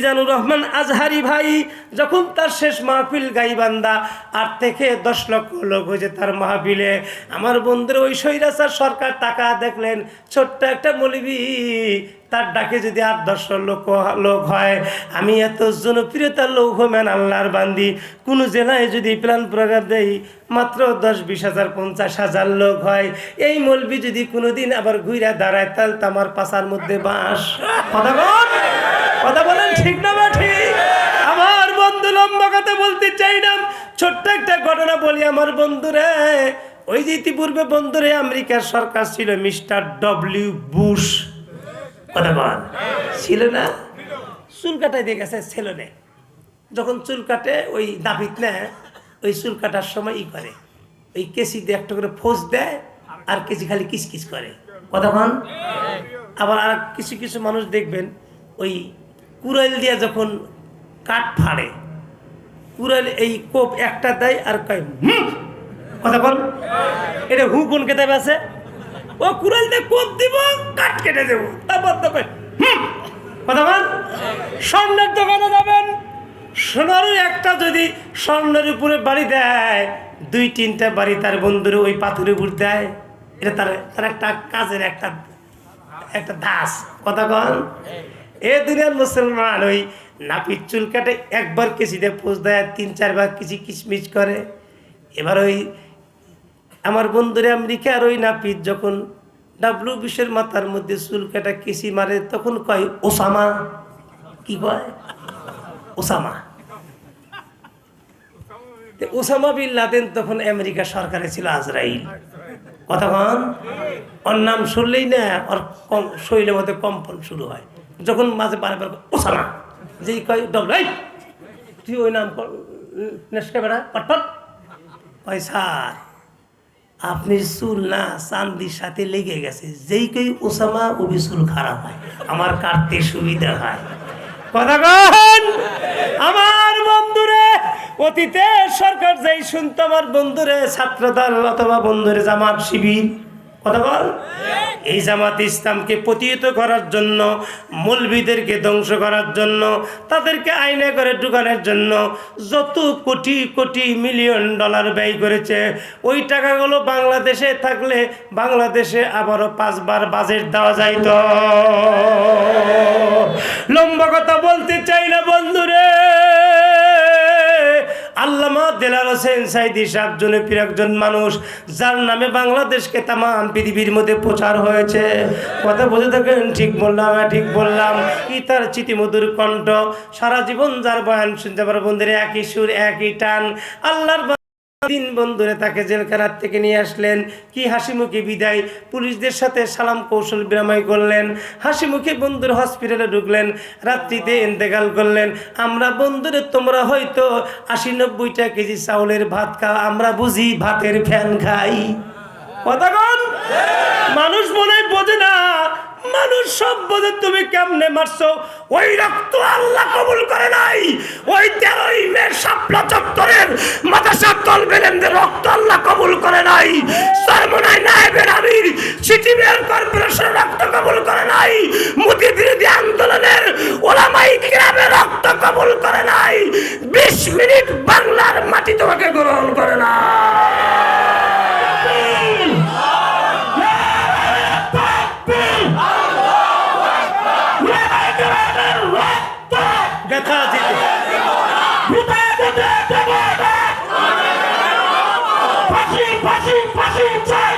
মিজানুর রহমান আজহারি ভাই যখন তার শেষ মাহফিল গাইবান্দা আট থেকে দশ লক্ষ লোক হয়েছে তার মাহফিলে। আমার বন্ধুর, ওই সৈরাচার সরকার টাকা দেখলেন, ছোট্ট একটা মলিবি, তার ডাকে যদি আট দশ লোক লোক হয়, আমি এত জনপ্রিয়তার লোক হমেন আল্লাহর বান্দি। কোনো জেলায় যদি প্ল্যান প্রোগ্রাম দেই, মাত্র দশ, বিশ হাজার, পঞ্চাশ হাজার লোক হয়। এই মলবি যদি কোনোদিন আবার ঘুরে দাঁড়ায়, তাহলে তো আমার পাশার মধ্যে বাঁশ কথা বলি আমার বন্ধুরে, ওই যে ইতিপূর্বে বন্ধুরে আমেরিকার সরকার ছিল মিস্টার ডব্লিউ বুশ। কথা ছিল না? চুল কাটাই দিয়ে গেছে ছেলেনে যখন চুল কাটে, ওই দাবিত নেয় ওই চুল কাটার সময় ই করে। ওই কেসি দিয়ে একটা করে ফোঁস দেয় আর কেসি খালি কিসকিস করে। কতক্ষণ আবার আর কিছু কিছু মানুষ দেখবেন, ওই কুড়াইল দিয়ে যখন কাঠ ফাড়ে কুড়াইল এই কোপ একটা দেয় আর কয়, হুম? কথা বল। এটা হু কোন কেতাবে আছে? ও কুড়াইল দিয়ে কোপ দিব, কাঠ কেটে দেবো। তারপর তো হুম? কথা বল। স্বর্ণের দোকানে যাবেন। সোনারও একটা যদি স্বর্ণের উপরে বাড়ি দেয়, দুই তিনটা বাড়ি তার বন্ধুরে ওই পাথরের উপর দেয়। এটা তার তার একটা কাজের একটা একটা দাস। কথা কন এ দুনিয়ার মুসলমান ওই নাপিত চুল কাটে, একবার কেসিতে পোষ দেয়, তিন, চারবার কিছু কিচমিচ করে। এবার ওই আমার বন্ধুরে আমেরিকার ওই নাপিত যখন ডাব্লু বিশের মাথার মধ্যে চুল কাটা কেসি মারে, তখন কয়, ওসামা। কি কয়? ওসামা। ওসামা বিন লাদেন তখন আমেরিকা সরকারে ছিল, আজরাইল। কতক্ষণ ওর নাম শুনলেই না, ওর কম, শরীরের মধ্যে কম্পন শুরু হয়। যখন মাঝে পারে পারে ওসামা। যেই কয় তুই ওই নাম নেশকে বেড়া পটপট কয় স্যার আপনি চুল না চান্দির সাথে লেগে গেছে। যেই কই ওসামা, ওবি চুল খারাপ হয়। আমার কাটতে সুবিধা হয়। কথা কন, আমার বন্ধুরে, অতীতে সরকার যেই শুনতো, আমার বন্ধুরে ছাত্রদল অথবা বন্ধুরে জামাত শিবির। কথা বল এই জামাত ইসলামকে প্রতিহিত করার জন্য, মৌলবিদেরকে ধ্বংস করার জন্য, তাদেরকে আইনে করে ঢুকানোর জন্য যত কোটি কোটি মিলিয়ন ডলার ব্যয় করেছে, ওই টাকাগুলো বাংলাদেশে থাকলে বাংলাদেশে আবারও পাঁচবার বাজেট দেওয়া যাইত। লম্বা কথা বলতে চাই না আল্লামা দেলার হোসেন সাইদি সাতজনের একজন মানুষ যার নামে বাংলাদেশকে তামাম পৃথিবীর মধ্যে প্রচার হয়েছে। কথা বুঝে থাকেন ঠিক বললাম হ্যাঁ, ঠিক বললাম। কি তার চিতিমধুর কণ্ঠ? সারা জীবন যার বয়ান শুনতে পারো বন্ধুরে একই সুর একই টান। আল্লাহর দিন বন্ধুরে তাকে জেলখানার থেকে নিয়ে আসলেন। কি হাসি মুখে বিদায়। পুলিশদের সাথে সালাম কৌশল বিরাময় করলেন। হাসি মুখে বন্ধুর হসপিটালে ঢুকলেন। রাত্রিতে ইন্তেকাল করলেন। আমরা বন্ধুরে তোমরা হয়তো আশি নব্বইটা কেজি চাউলের ভাত খাও, আমরা বুঝি ভাতের ফ্যান খাই। কথা বোঝে তুমি কেমনে মারছো? ওই রক্ত আল্লাহ কবুল করে নাই। ওই তেরোই মে শাপলা চত্বরের মাদ্রাসা তল বেলেনদের রক্ত আল্লাহ কবুল করে নাই। সরমনায় নায়েবের আমির, সিটি মেয়র কর্পোরেশন রক্ত কবুল করে নাই। মোদি বিরোধী আন্দোলনের ওলামাই কিরামের রক্ত কবুল করে নাই। বিশ মিনিট বাংলার ফাঁসি ফাঁসি চাই